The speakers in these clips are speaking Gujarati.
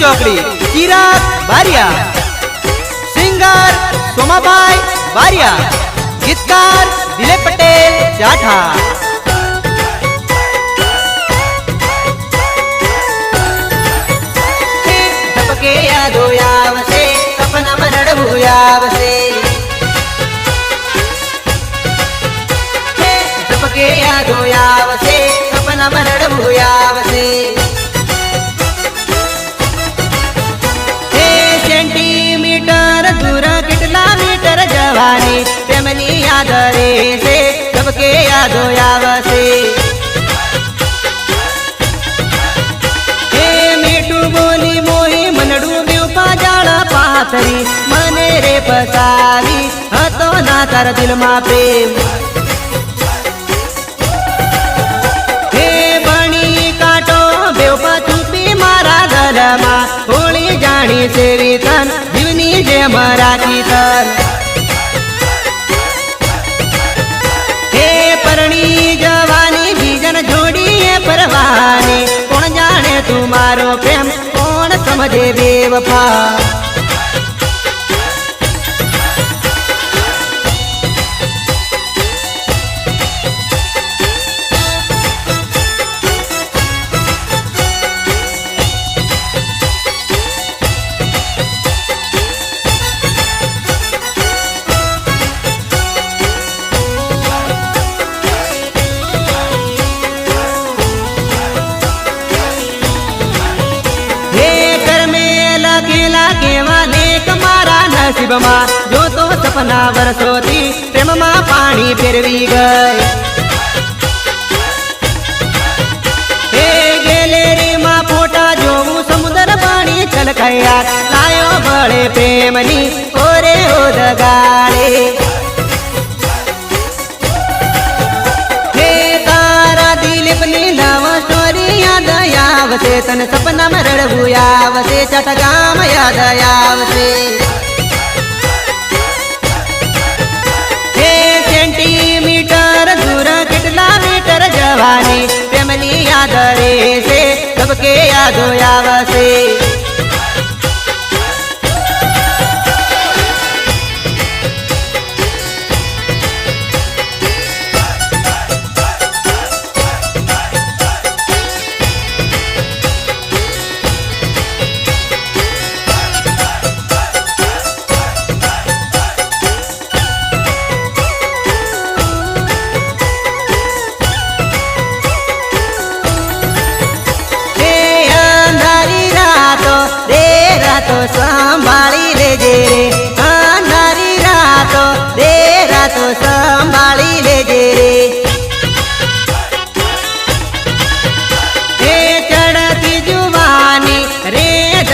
ચોકડી ચિરાગ બારિયા સિંગર સોમાભાઈ બારિયા ગીતકાર દિલીપ પટેલ જાઠા ધબકે યાદો આવશે સપનામાં રડવું આવશે હે, ધબકે યાદો આવશે સપનામાં તેમની યાદ રહેશે સબકે યાદો આવશે. બોલી મોહી, મનડું બ્યુપા જાળ પાથરી, મને રે પસાવી હતો ના તારા દિલમાં પ્રેમ. હે બણી કાટો બ્યુપા ચૂપી મારા ગલમાં હોળી જાણી સેવી તન, જીવની જેમ રાખી તન. બીજન જોડીએ પરવાની કોણ જાણે તું મારો પ્રેમ? કોણ સમજે બેવફા? સપના વર્ષોથી પ્રેમમાં પાણી ફેરવી ગઈ. હે ગેલેરીમાં ફોટા જોવું સમુદ્ર પાણી છલકાયા. લાયો બળે પ્રેમની ઓરે ઓદગાડે આવશે. તને સપનામાં રડવું આવશે. ચટકામ યાદ આવશે. જવાની પ્રેમની યાદ રહેશે સબકે યાદો આવશે.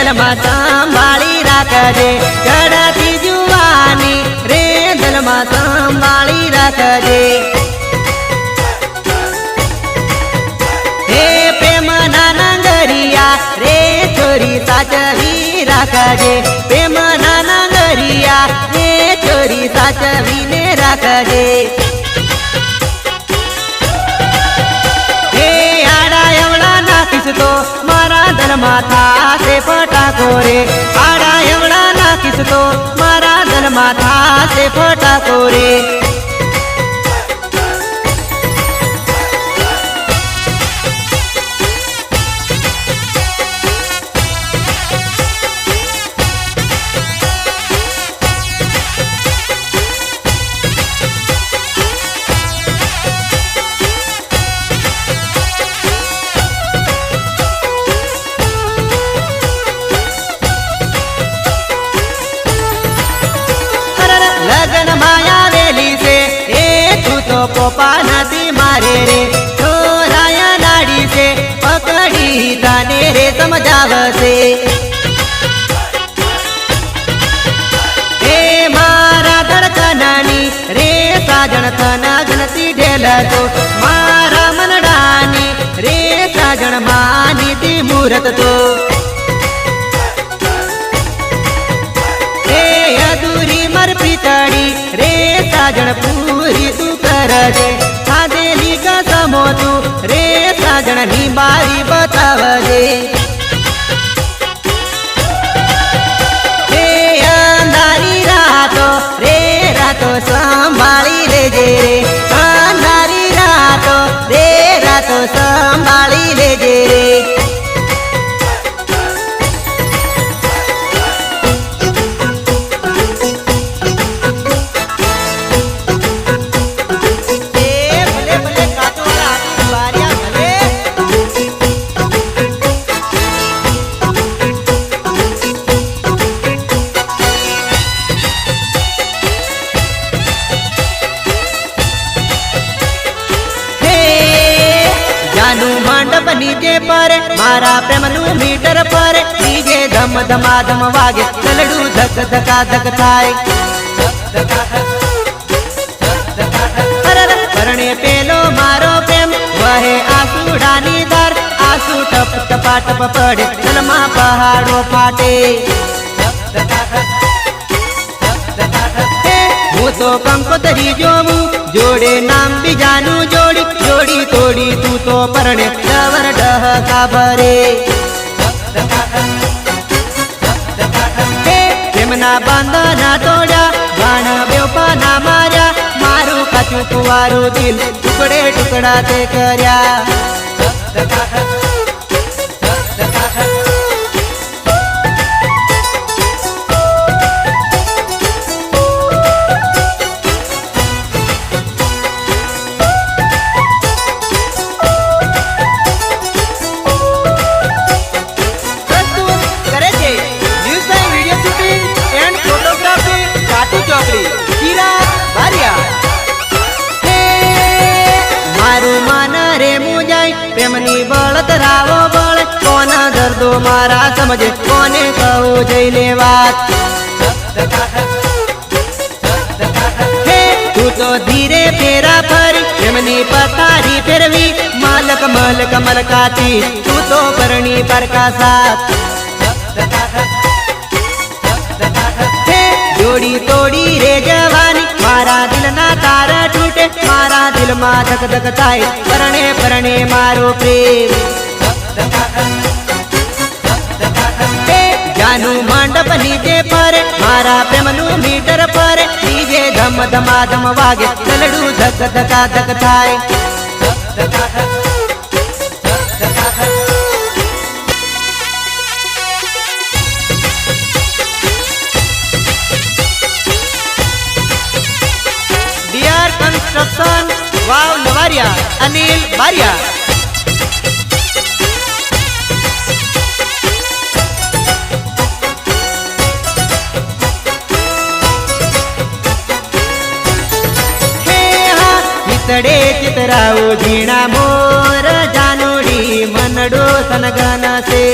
દલમાં સંભાળી રાખજે. ચડતી જુવાની રે દલમાં સંભાળી રાખજે. હે પ્રેમ નાનગરિયા રે છોરી સાચવી રાખજે. પ્રેમ નાનગરિયા રે છોરી સાચવીને રાખજે. દલમાં થાશે ફટાકો રે. આડા એવડા નાખીશ તો મારા દલમાં થાશે ફટાકો રે. પોપા નથી મારે રે. છોરાયા નાડી છે, પકડી તને રે સમજાવશે. એ મારા ધડકનાની રે, સાજણ તના ગણતી ઢેલતો. મારા મનડાની રે, સાજણ માની તી મુહૂર્ત તો હે અધૂરી મર પિતળી રે, સાજણ પૂરી તું કરજે ખાધેલી કસમો તું રે જણની બારી બતાવજે. ધકા થાય. પરણે પેલો મારો પ્રેમ વહે આસુડાની ધાર. આસુ ટપ ટપા ટપ પડે જલમાં પહાડો ફાટે. હે, તો કંકોતરી જોઉં જોડે નામ બીજાનું જોડી જોડી તોડી તું તો પરણે ડવર ડહકા ભરે. પ્રેમના બંધના તોડ્યા બાણ બેવપાના માર્યા. મારું કાચું કુવારું દિલ ટુકડે ટુકડા તે કર્યા. પ્રેમની રાવો બળ કોના દર્દો મારા સમજે? કોને કહું જઈ લે વાત? તું ધીરે ફેરા ફરી, એમની પથારી ફેરવી, માલક મલક મલકાતી તું તો પરણી પરકા જોડી તોડી રે જવાની મારા દિલના તાર તૂટે મારા દિલમાં ધક ધક થાય પરણે પરણે મારો પ્રેમ. જાનું મંડપ નીચે પરે, મારા પ્રેમનું મીટર પરે, ડીજે ધમ ધમાધમ વાગે ચલડું ધક ધકા ધક થાય. નવારિયા અનિલ બારિયા. ચિતડે ચિતરાવું ઝીણા મોર જાનુડી મનડો સનગન છે.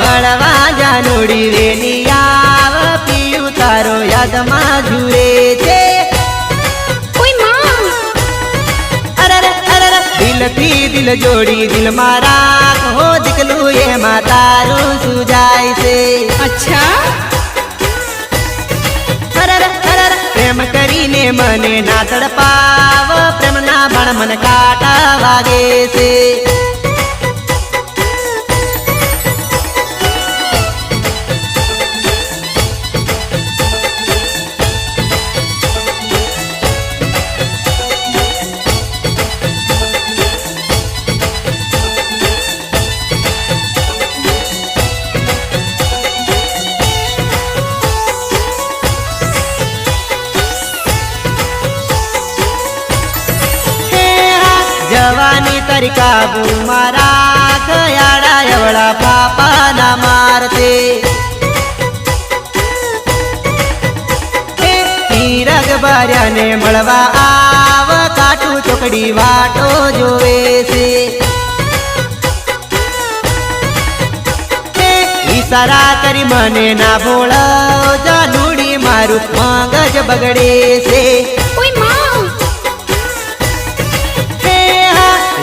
મળવા જાનુડી વેની યાદમાં જુએ છે. દિલથી દિલ જોડી દિલ મારા હો દીકલું એમાં તારું સુજાય છે? અચ્છા. પ્રેમ કરીને મને ના તડપાવ. પ્રેમના ભણ મન કાટા વાગે છે. મળવા આવ કાઠું ચોકડી વાટો જોવે છે. ઈશારા કરી મને ના ભોળો જાનુડી મારું મગજ બગડે છે.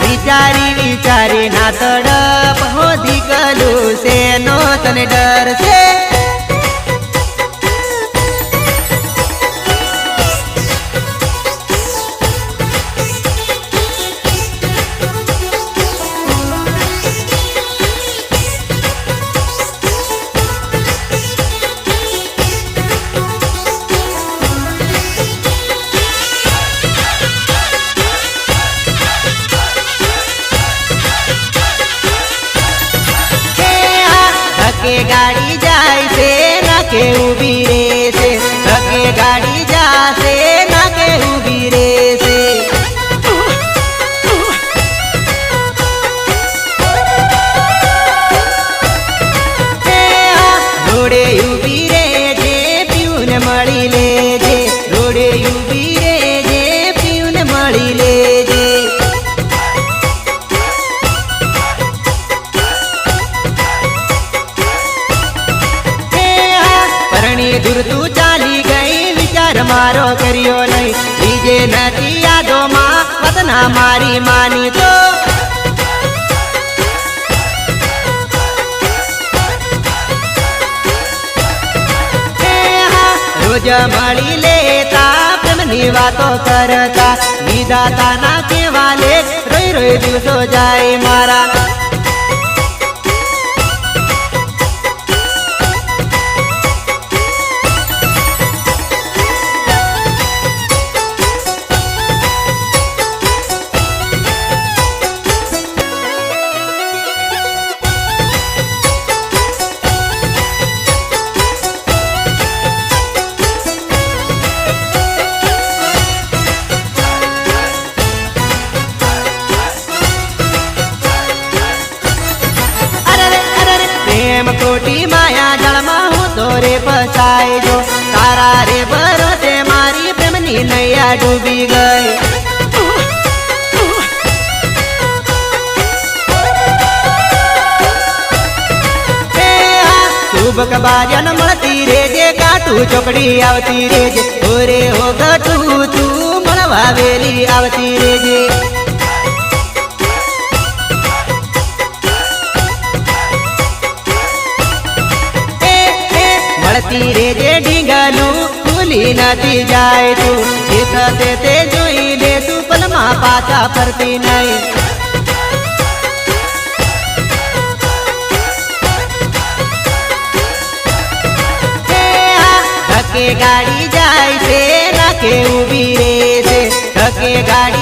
વિચારી વિચારી ના તડપ હોધી ગલું છે નો તને ડર છે. મારી માની તો. રોજ મળી લેતા, પ્રેમની વાતો કરતા. નિદાતા ના કેવા લે રોઈ રોઈ દિવસો જાય મારા. કાટું ચોકડી આવતી રેજે. ઓરે હો ગટું તું મળવા આવતી રેજે. મળતી રેજે ઢીંગલું ભૂલી નથી જાય તું. તે જોઈ લે તું પલમાં પાછા ફરતી નહીં. ગાડી જાય છે નાકે ઊભી રે છે ધકે ગાડી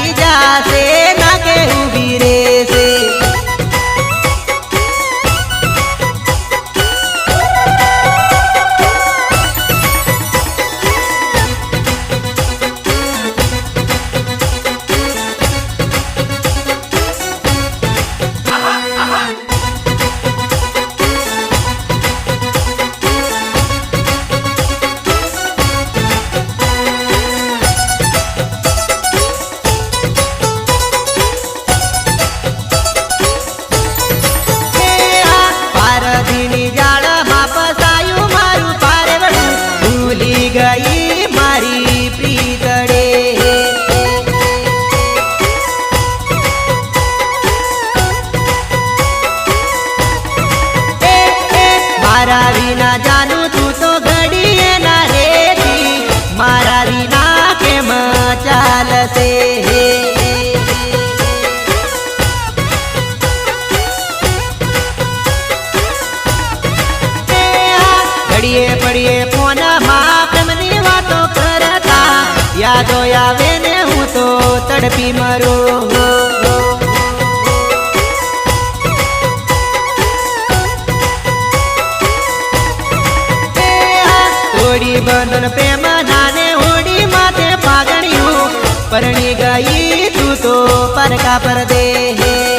તું પરકા પર દે પ્રસ્તુત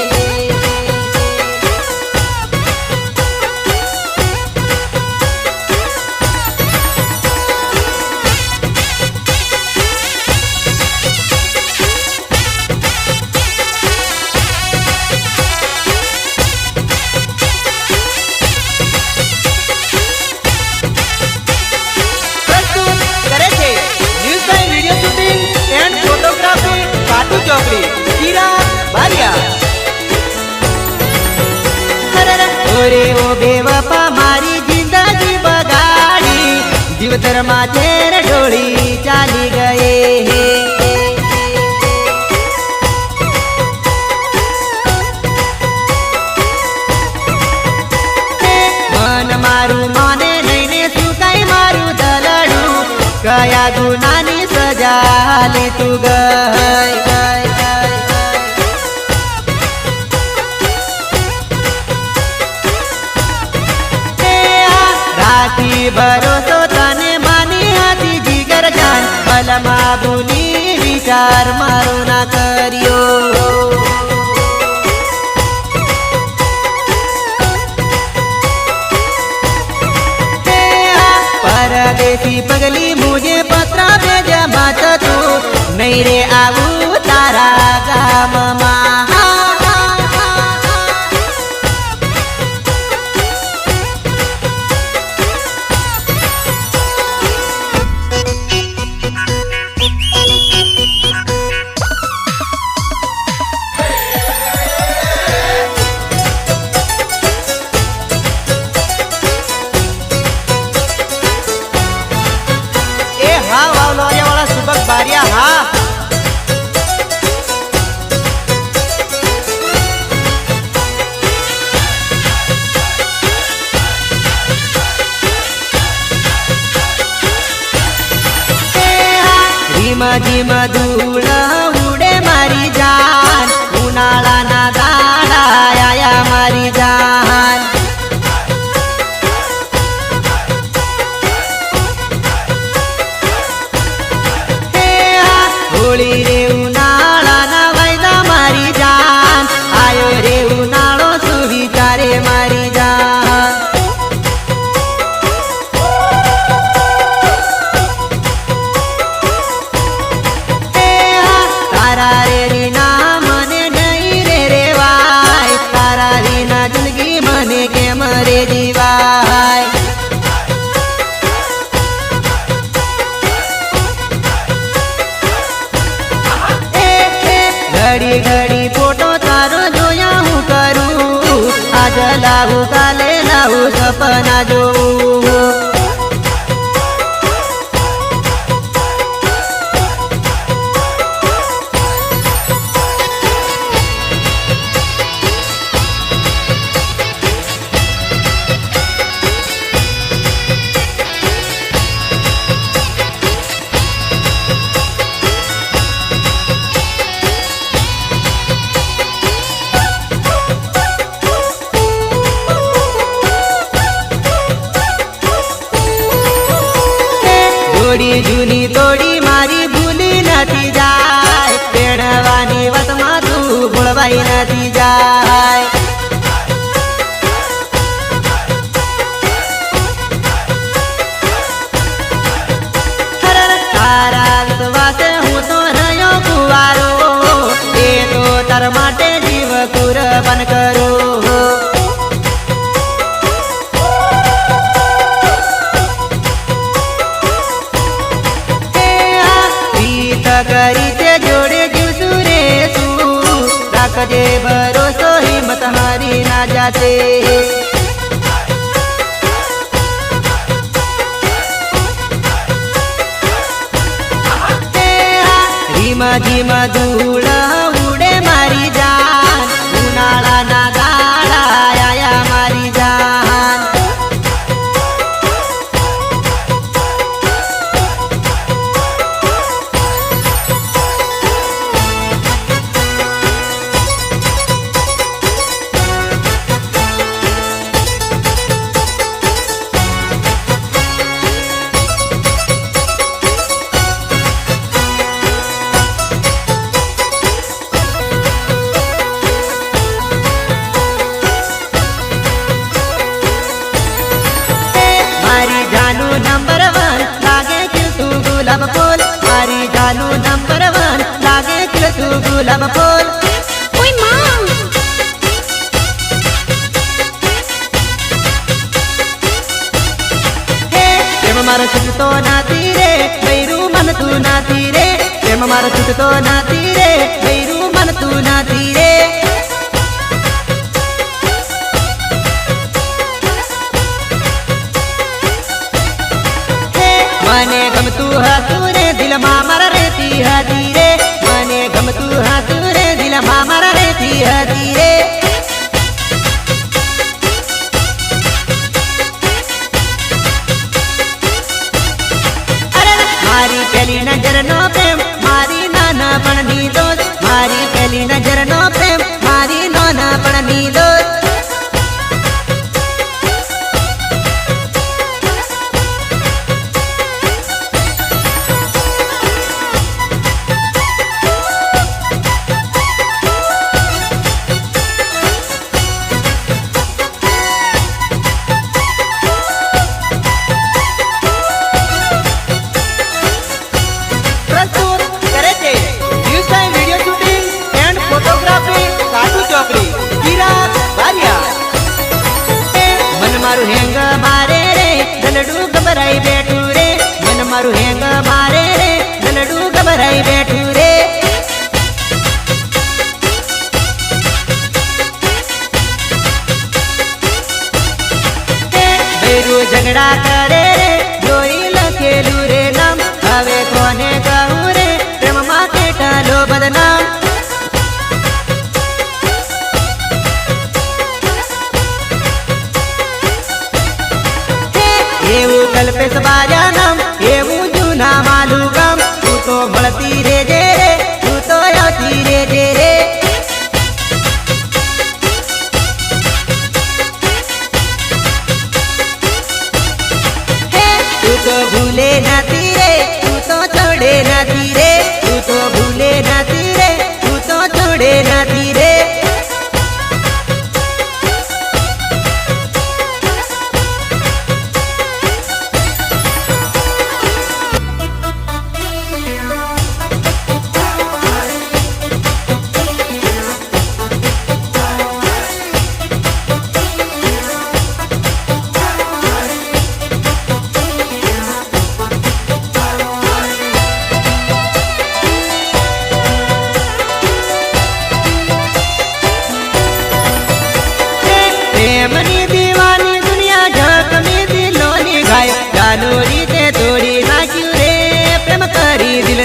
દલડું કયા ગુનાની સજા લે તું ગઈ ગઈ ગઈ. હે આ રાખી ભરોસો તને માની હતી જીગર જાન. ભલમાં ભૂલી વિચાર મારો ના કર્યો. રે આવું તારા ગામમાં તારા રે રીના મને નહીં રે રેવાય. તારા રીના જિંદગી મને કેમ રે જીવાય? ઘડી ઘડી ફોટો તારો જોયા હું કરું. આજ લાવું કાલે લાવું સપના જોવું થોડી જૂની તોડી મારી ભૂલી નથી જાય. પેણવાની વાતમાં તું ભૂલવાઈ નથી જાય. છે ધીમા ધીમા ધૂળ પ્રેમ મારો છૂટતો નાતી રે ભૈરું મન તું નાતી રે. ரைவேட்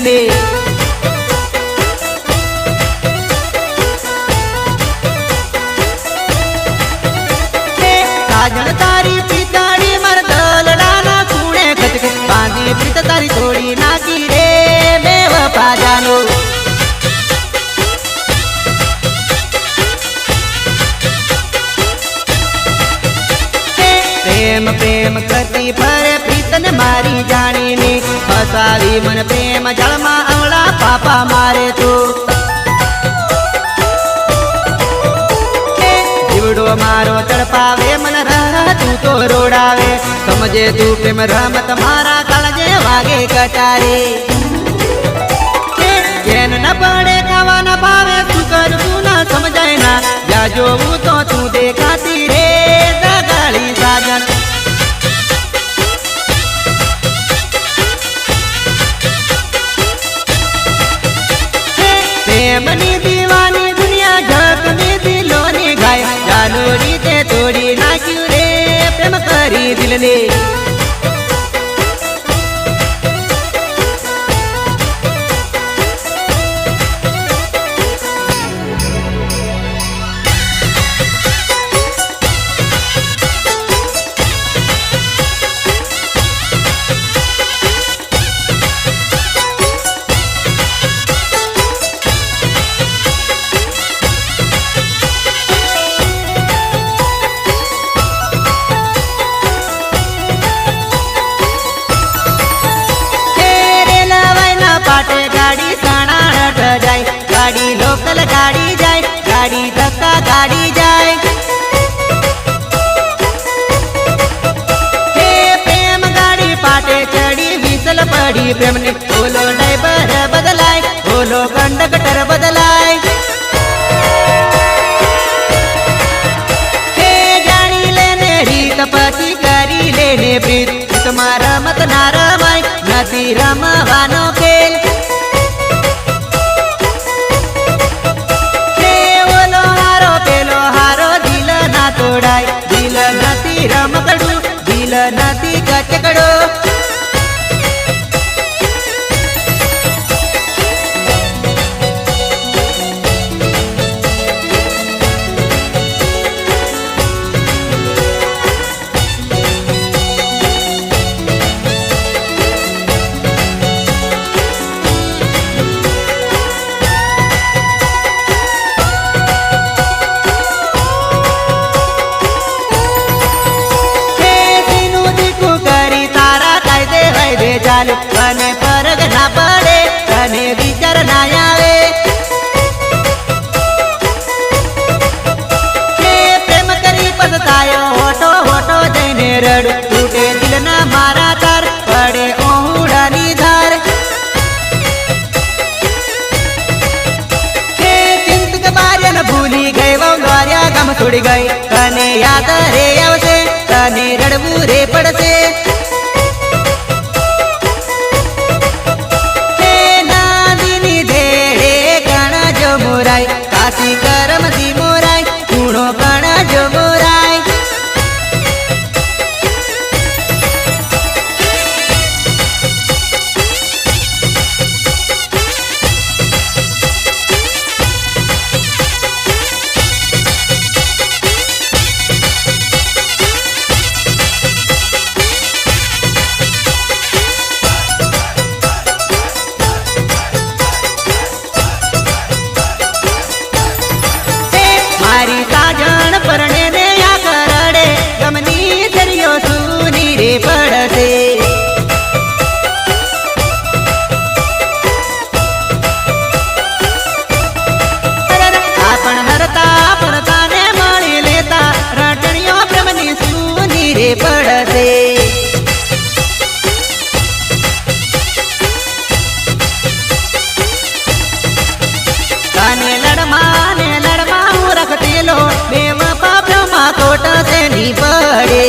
ને. કાજણ તારી પિતાડી મર દલડાના ખૂણે ખચકે. બાંધી પ્રીત તારી છોડી નાખી રે મેવ પાજાનો. પ્રેમ પ્રેમ કરતી ફરે પ્રીતને મારી જાણીને ફસાવી મન પ્રેમ જળમાં આવડા પાપા મારે તું. મારો તડપાવે, મન તું તો રોડાવે. સમજે તું પ્રેમ રમત મારા કાળજે વાગે કટારે. જેન ન પડે ખાવા ન ભાવે તું કરું ના સમજાય ના. જ્યાં જોવું તો તું દેખાતી રે. પડી પ્રેમને ઓલો ડ્રાઈવર બદલાય ઓલો કંડક્ટર બદલાય. હે જાણી લેને, રીત પછી કરી લેને, પ્રીત તમારા મત ના રમાય, નથી રમવાનો ચાલુ અને ફરક ના પડે અને વિચાર ના આવે. પ્રેમ કરી પછતાયો હોટો હોટો જઈને રડ. તૂટે દિલના મારા તાર, પડે ઓહુડાની ધાર. ભૂલી ગઈ વહુ દ્વાર્યા ગામ છોડી ગઈ. રખતેલો બે માં બ્રહ્મા માં ખોટા તેની પડે?